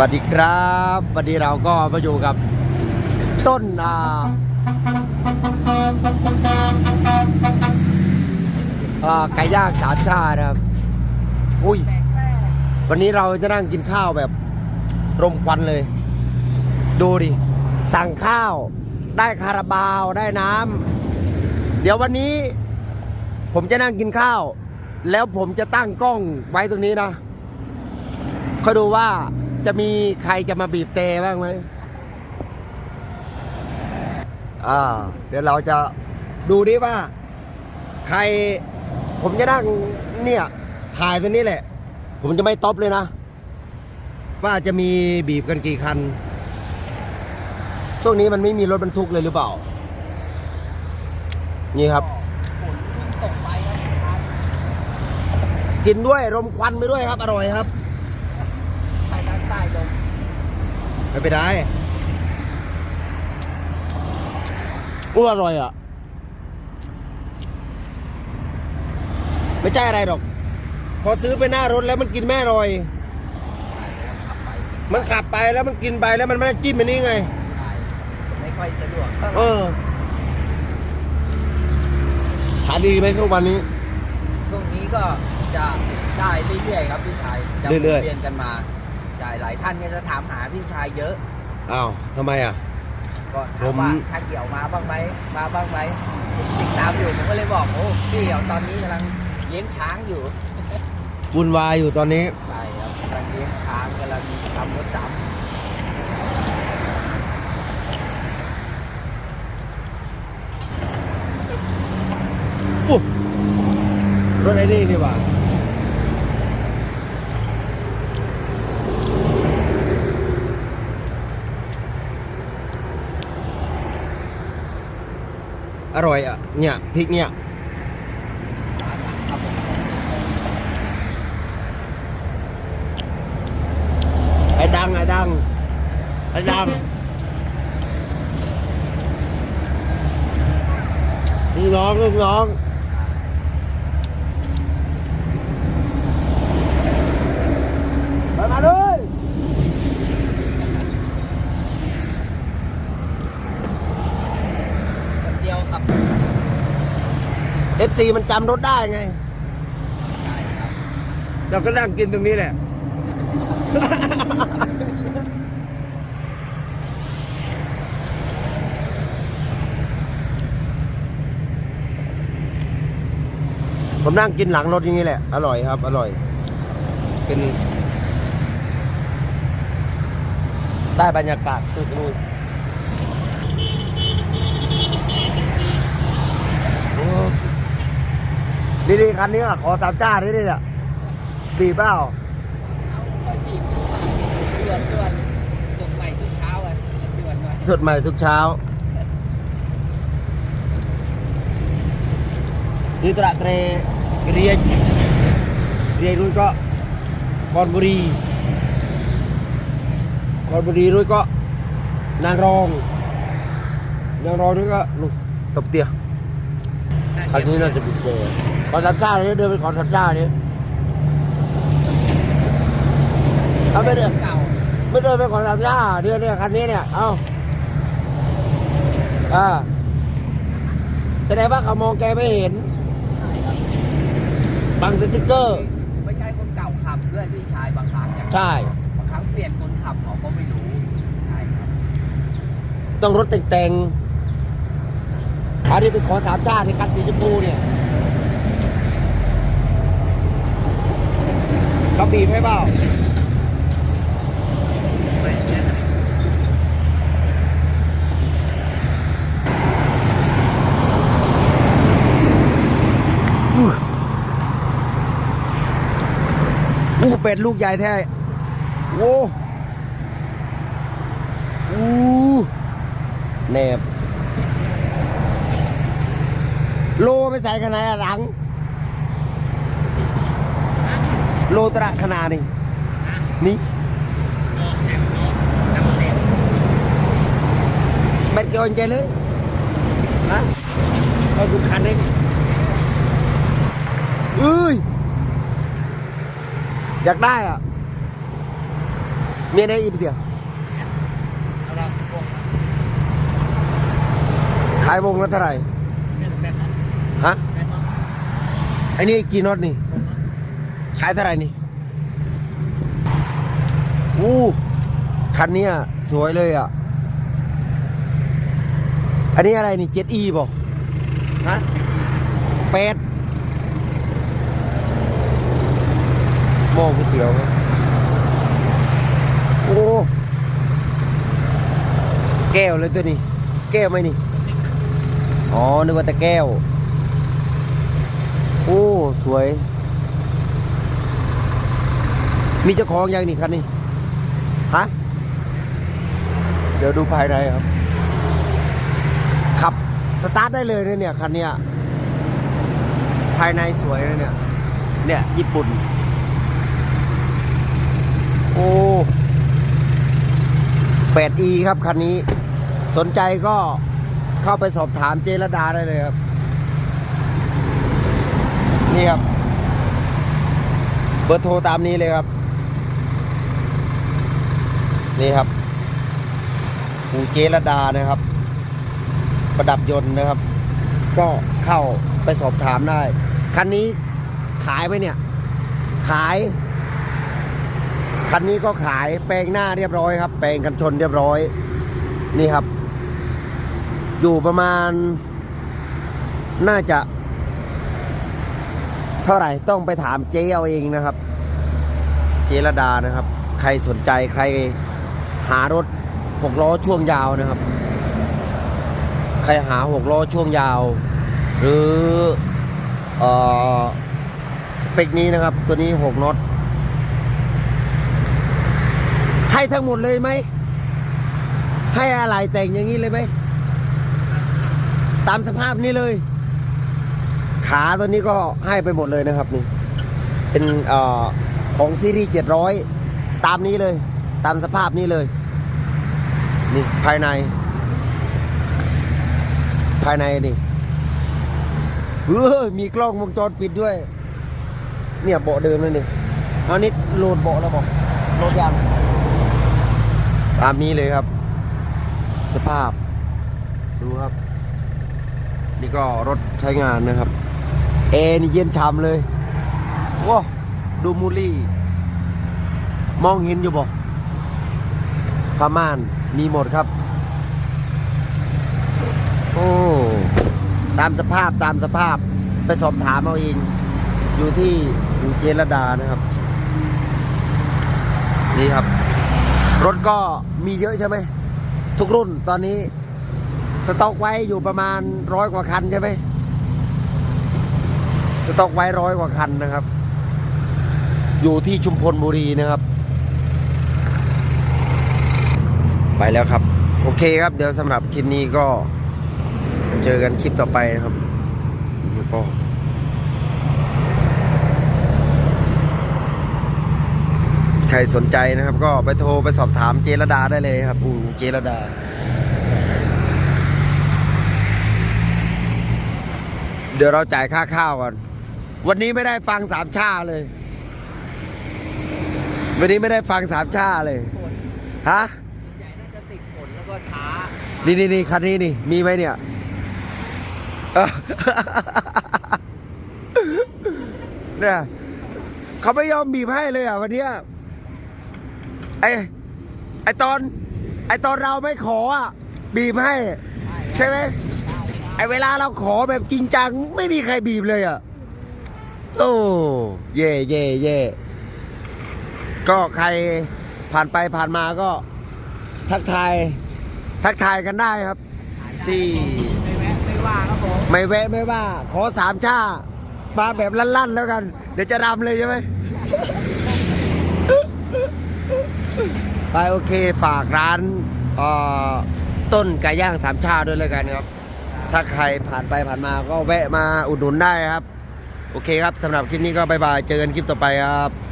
วัสดีครับวันนี้เราก็มาอยู่กับต้นอ่าไก่ย่างสามชานะครับอุ้ย วันนี้เราจะนั่งกินข้าวแบบรมควันเลย ดูดิ สั่งข้าว ได้คาราบาวได้น้ำเดี๋ยววันนี้ ผมจะนั่งกินข้าว แล้วผมจะตั้งกล้องไว้ตรงนี้นะคอยดูว่า จะมีใครจะมาบีบเตะบ้างไหมอ่า เดี๋ยวเราจะดูดิว่า ใคร ผมจะนั่งเนี่ย ถ่ายตัวนี้แหละ ผมจะไม่ต็อปเลยนะ ว่าจะมีบีบกันกี่คัน ช่วงนี้มันไม่มีรถบรรทุกเลยหรือเปล่า นี่ครับ กินด้วยรมควันไปด้วยครับ อร่อยครับายทางใต้ลมไม่เป็นไรอู้อร่อยอะ ไม่ใช่อะไรหรอก พอซื้อไปหน้ารถแล้วมันกินแม่อร่อยขับไปกินมันขับไปแล้วมันกินไปแล้วมันไม่ได้จิ้มอันนี้ไงไปไม่ค่อยสะดวกเท่าไหเอร่อขายดีไหมทุกวันนี้ ช่วงนี้ก็จะได้เรื่อยๆครับพี่ชายจะเรื่อยๆเปลี่ยนกันมา จ่ายหลายท่านก็จะถามหาพี่ชายเยอะ อ้าวทำไมอะ ก็ถาผมมว่าชาเกี่ยวมาบ้างไหมมาบ้างไหมผมติดตามอยู่ผมก็เลยบอกโอ้พี่เดี๋ยวตอนนี้กำลังเลี้ยงช้างอยู่วุ่นวายอยู่ตอนนี้ ใช่ครับกำลังเลี้ยงช้างกำลังทำรถดอู้รถไอ้นี่นี่หว่า อร่อยอะ เนี่ยพริกเนี่ยไอ้ดังไอ้ดังไอ้ดังลูกน้องลูกน้อง ไปมาเลย คนเดียวครับ เอ ฟซีมันจำรถได้ไง เราก็นั่งกินตรงนี้แหละ ผมนั่งกินหลังรถอย่างนี้แหละ อร่อยครับ อร่อย เป็น ได้บรรยากาศตึกนู่นโอ้ ดีๆคันนี้อะขอสามจ้าดิดิอะดีเปล่าเอาไปบีบเดือนเดือนสดใหม่ทุกเช้าเลยเดือนหน่อยสดใหม่ทุกเช้า นี่ตระเตรเรียนเรียนรุ่นก็คอนบุรีคอนบุรีรุ่นก็นางรองนางรองรุ่นก็นู่นตบเตีย คันนี้น่าจะบิดเบย์ขอสามชาติเลยเดินไปขอสามชาตินี่เอาไปเดินเก่าไม่เดินไปขอสามชาติเดือนเนี่ยคันนี้เนี่ยเอาอ่าแสดงว่าเขามองแกไม่เห็นบังสติ๊กเกอร์ ไม่ใช่คนเก่าขับด้วยพี่ชายบางครั้งอย่างใช่บางครั้งเปลี่ยนคนขับเขาก็ไม่รู้ใช่ครับต้องรถแต่งๆ อันนี้ไปขอสามชาติในคันสีชมพูเนี่ยเขาบีบให้เปล่าอู้เป็ดลูกใหญ่แท้โว้อู้แนบ โลไปใส่ขนาดหลัง โลตระขนาดนี่นี่เม็ดเกี่ยวใจเลยฮะเอาคุณคันเองเอ้ย อยากได้อะมีอะไรอีกเดียวเอาเราสิบวงนะขายวงละเท่าไหร่ เป็นแบบนั้น ฮะ แบบนั้น ไอ้นี่กี่น็อตนี่ผมนะขายเท่าไหร่นี่อู้คันเนี้ยสวยเลยอะ อันนี้อะไรนี่ 7e บอกฮะเป็ดหม้อก๋วยเตี๋ยวครับโอ้แก้วเลยตัวนี้ แก้วไหมนี่ อ๋อ นึกว่าแต่แก้ว โอ้ สวย มีเจ้าของยังนี่คันนี้ ฮะ เดี๋ยวดูภายในครับ ขับ สตาร์ทได้เลยนะเนี่ย คันเนี้ย ภายในสวยนะเนี่ย เนี่ย ญี่ปุ่น โอ้ 8e ครับ คันนี้ สนใจก็เข้าไปสอบถามเจรดาได้เลยครับ นี่ครับ เบอร์โทรตามนี้เลยครับ นี่ครับปูเจรดานะครับ ประดับยนต์นะครับ ก็เข้าไปสอบถามได้ คันนี้ขายไหมเนี่ย ขาย คันนี้ก็ขายแปลงหน้าเรียบร้อยครับ แปลงกันชนเรียบร้อย นี่ครับ อยู่ประมาณ น่าจะ เท่าไหร่ต้องไปถามเจ๊เอาเองนะครับ เจรดานะครับ ใครสนใจใครหารถหกล้อช่วงยาวนะครับ ใครหาหกล้อช่วงยาว หรือเออสเปคนี้นะครับ ตัวนี้หกน็อตให้ทั้งหมดเลยไหม ให้อะไรแต่งอย่างนี้เลยไหม ตามสภาพนี้เลย ขาตัวนี้ก็ให้ไปหมดเลยนะครับนี่ เป็นอของซีรีส์700ตามนี้เลย ตามสภาพนี้เลย นี่ภายใน ภายในนี่เฮ้ยมีกล้องวงจรปิดด้วย เนี่ยเบาะเดิมเลยนี่เอานี่โหลดเบาะแล้วบอกโหลดยังตามนี้เลยครับ สภาพ ดูครับ นี่ก็รถใช้งานนะครับ เอนี่เย็นฉ่ำเลยว้าดูมูลี่ มองเห็นอยู่บ่ผ้าม่านมีหมดครับ โอ้ตามสภาพตามสภาพไปสอบถามเอาเอง อยู่ที่อยู่เจรดานะครับ นี่ครับ รถก็มีเยอะใช่ไหม ทุกรุ่นตอนนี้ สต็อกไว้อยู่ประมาณร้อยกว่าคันใช่ไหม สต็อกไว้ร้อยกว่าคันนะครับ อยู่ที่ชุมพลบุรีนะครับ ไปแล้วครับ โอเคครับ เดี๋ยวสำหรับคลิปนี้ก็เจอกันคลิปต่อไปนะครับแล้วก็ใครสนใจนะครับ ก็ไปโทรไปสอบถามเจรดาได้เลยครับอูเจรดาเดี๋ยวเราจ่ายค่าข้าวก่อน วันนี้ไม่ได้ฟังสามชาเลย วันนี้ไม่ได้ฟังสามชาเลยฝนฮะใหญ่น่าจะติดฝนแล้วก็ช้านี่นี่นี่คันนี้นี่ มีไหมเนี่ยเออเนี่ยเขาไม่ยอมบีบให้เลยอะวันเนี้ยไอไอตอน ไอตอนเราไม่ขออะบีบให้ ใช่ไหมไอเวลาเราขอแบบจริงจัง ไม่มีใครบีบเลยอะ โอ้เย่เย่เย่ก็ใครผ่านไปผ่านมาก็ทักทาย ทักทายกันได้ครับ ที่ ไม่แวะไม่ว่าครับผมไม่แวะไม่ว่า ขอสามชามาแบบลั่นๆแล้วกัน เดี๋ยวจะรำเลยใช่ไหมไปโอเคฝากร้านเอ่อต้นไก่ย่างสามชาด้วยแล้วกันครับ ถ้าใครผ่านไปผ่านมาก็แวะมาอุดหนุนได้ครับ โอเคครับสำหรับคลิปนี้ก็บายบาย เจอกันคลิปต่อไปครับ